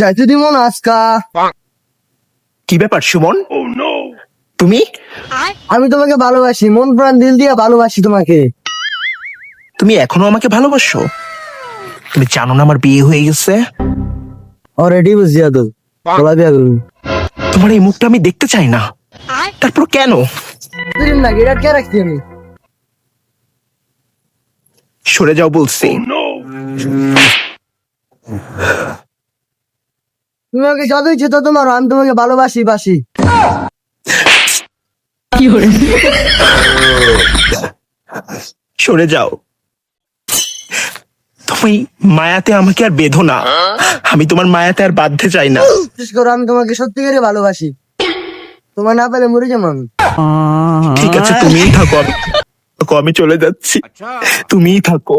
যাইতে দিব না আজকা। কি ব্যাপার সুমন? তুমি? আমি তোমাকে ভালোবাসি মন প্রাণ দিল দিয়ে ভালোবাসি তোমাকে। তুমি এখনও আমাকে ভালোবাসো? তুমি জানো না আমার বিয়ে হয়ে গেছে? অলরেডি বুঝিয়া বিয়া করুন তোমার এই মুখটা আমি দেখতে চাই না। তারপর কেন? দুদিন না এটা কে রাখছি আমি? সরে যাও বলছি। তুমি আমাকে যত ইচ্ছে তত মারো আমি তোমাকে ভালোবাসি বাসি। সরে যাও। তুমি মায়াতে আমাকে আর বেঁধো না। আমি তোমার মায়াতে আর বাঁধতে চাই না। বিশেষ করে আমি তোমাকে সত্যি করে ভালোবাসি। তোমার না পেলে মরে যাব আমি। ঠিক আছে তুমিই থাকো আমি থাকো, আমি চলে যাচ্ছি। তুমিই থাকো।